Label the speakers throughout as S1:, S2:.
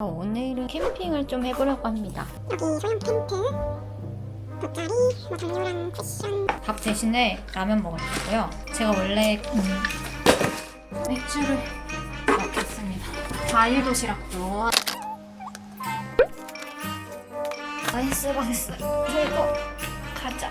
S1: 오늘은 캠핑을 좀 해보려고 합니다.
S2: 여기 소형 텐트, 돗자리, 뭐 담요랑 쿠션
S1: 밥 대신에 라면 먹을 거고요. 제가 원래 음, 맥주를 먹겠습니다. 과일 도시락도 아이스박스 들고 가자.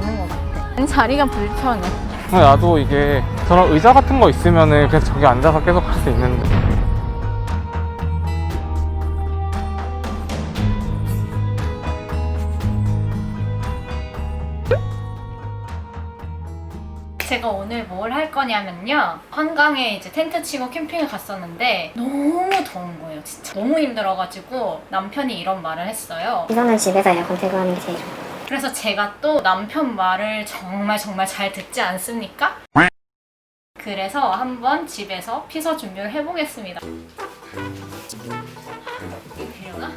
S1: 없는 것 같아. 아니, 자리가 불편해.
S3: 나도 이게 저런 의자 같은 거 있으면은 그냥 저기 앉아서 계속 할 수 있는데.
S1: 제가 오늘 뭘 할 거냐면요. 한강에 이제 텐트 치고 캠핑을 갔었는데 너무 더운 거예요, 진짜. 너무 힘들어가지고 남편이 이런 말을 했어요.
S2: 이거는 집에서 에어컨 틀고 하는 게 제일 좋아
S1: 그래서 제가 또 남편 말을 정말 정말 잘 듣지 않습니까? 그래서 한번 집에서 피서 준비를 해보겠습니다. 이게 필요나?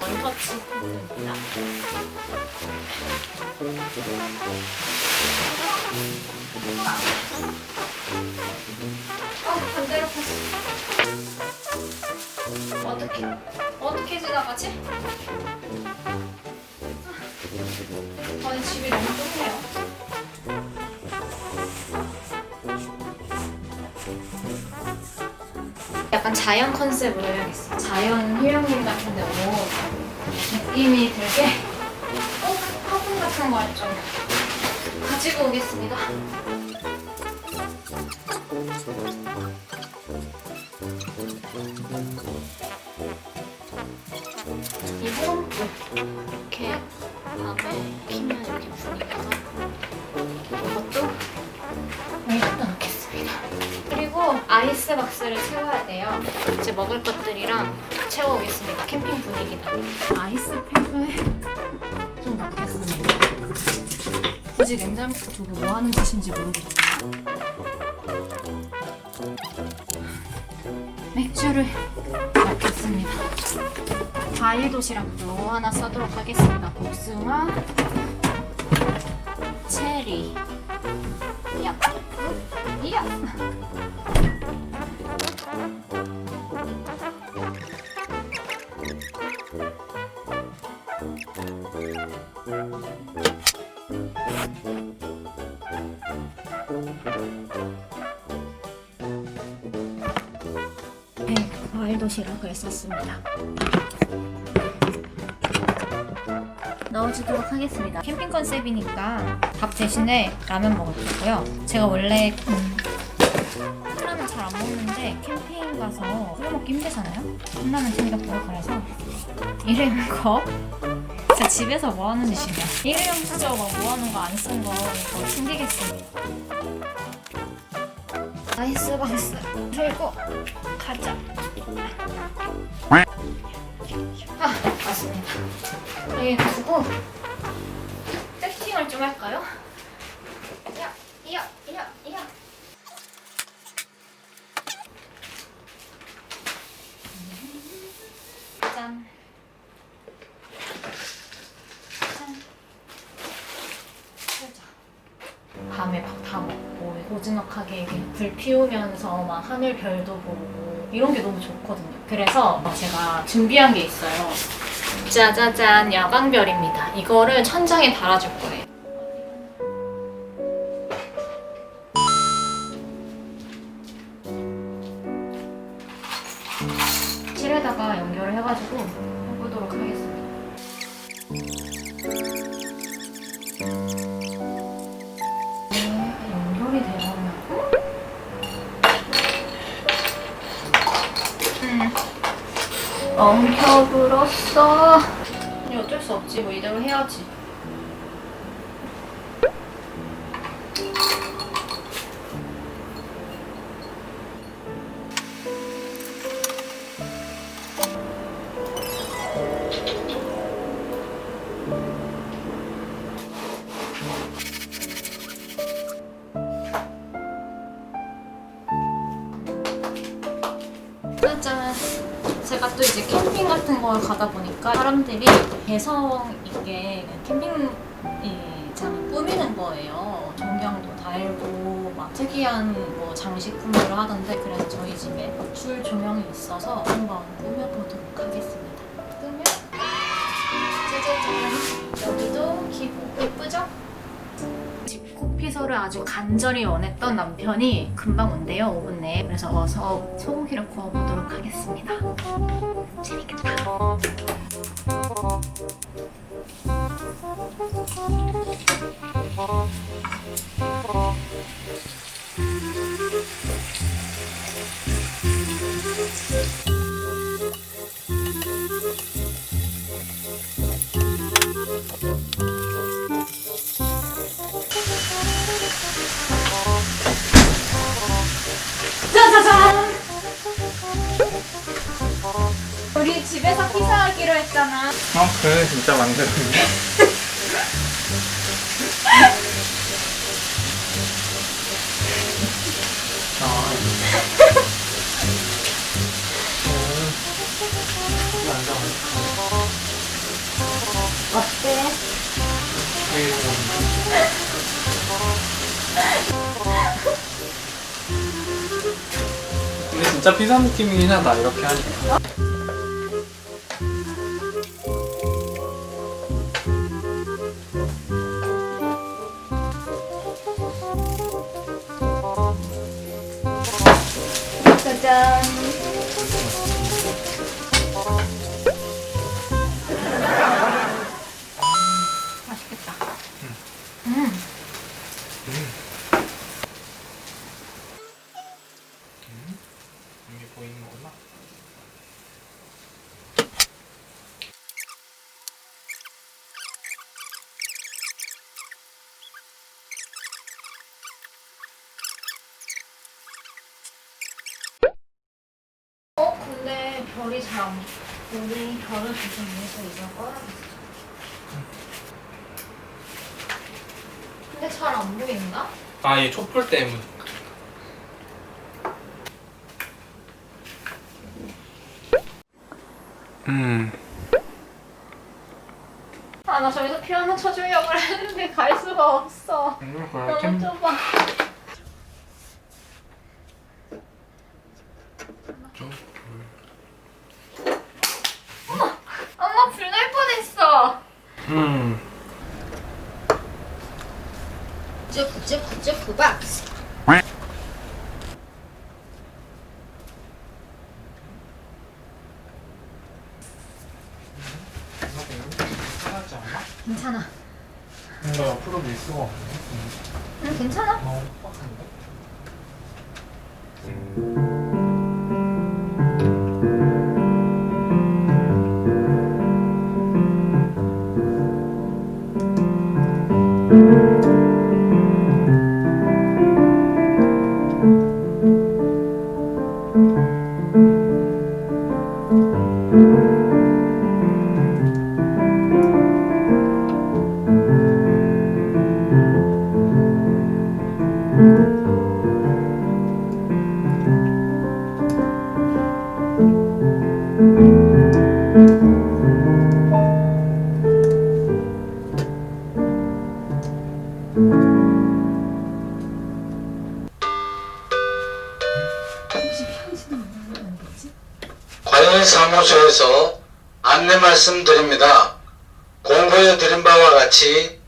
S1: 원터치 텐트입니다. 어, 반대로 폈어. 어떻게, 어떻게 지나가지? 아니 집이 너무 좁네요. 약간 자연 컨셉으로 해야겠어. 자연 휴양림 같은데 옷 느낌이 들게 꼭 화분 같은 걸 좀 가지고 오겠습니다. 이거 이렇게 밤에 키면 이렇게 분위기가 이것도 여기다 넣겠습니다. 그리고 아이스박스를 채워야 돼요. 이제 먹을 것들이랑 채워오겠습니다. 캠핑 분위기다. 아이스팩을 좀 넣겠습니다. 굳이 냉장고 두고 뭐 하는 짓인지 모르겠어요. 맥주를 넣겠습니다. 과일 도시락도 하나 써도록 하겠습니다. 복숭아, 체리, 야, 야. 도시락을 썼습니다. 넣어주도록 하겠습니다. 캠핑 컨셉이니까 밥 대신에 라면 먹을 거고요. 제가 원래 음, 컵라면 잘 안 먹는데 캠핑 가서 끓여 먹기 힘들잖아요. 컵라면 챙겼고요. 그래서 일회용 컵. 진짜 집에서 뭐 하는 짓이냐. 일회용 수저 막 모아놓은 거 안 쓴 거 이거 챙기겠습니다. 아이스 박스 들고 가자. 아, 맞습니다. 여기 두고 세팅을 좀 할까요? 야, 야, 야, 야. 짠. 짠. 보자. 밤에 밥 다 먹고 이렇게 불 피우면서 막 하늘 별도 보고 이런 게 너무 좋거든요. 그래서 제가 준비한 게 있어요. 짜자잔 야광별입니다. 이거를 천장에 달아줄 거예요. 실에다가 연결을 해가지고 응. 엉켜불었어. 어쩔 수 없지. 뭐 이대로 해야지. 같은 걸 가다 보니까 사람들이 개성 있게 캠핑장을 꾸미는 거예요. 조명도 달고 막 특이한 뭐 장식품들을 하던데 그래서 저희 집에 줄 조명이 있어서 한번 꾸며보도록 하겠습니다. 끄면 짜자잔 여기도 기본 예쁘죠? 집콕 피서를 아주 간절히 원했던 남편이 금방 온대요 5분 내에. 그래서 어서 소고기를 구워보도록 하겠습니다. 재밌겠다
S3: 어 그래 진짜 만들었네
S1: 어때?
S3: 근데 진짜 피자 느낌이긴 하다 이렇게 하니까
S1: 짜 잘안 우리 별을 보기 위해서 이걸 꺼야겠어 근데 잘 안 보인다?
S3: 아얘 촛불 때문에. 음.
S1: 아 나 저기서 피아노 쳐주려고 했는데 갈 수가 없어.
S3: 그래
S1: 너무
S3: 캠
S1: 좁아 엄마 불 날 뻔했어
S3: 음
S1: 쭈프
S3: 하지 않나?
S1: 괜찮아
S3: 뭔가 옆으로 밀 수가 없네
S1: 응 괜찮아
S3: 너무 빡센데?
S4: 사무소에서 안내 말씀드립니다. 공고해 드린 바와 같이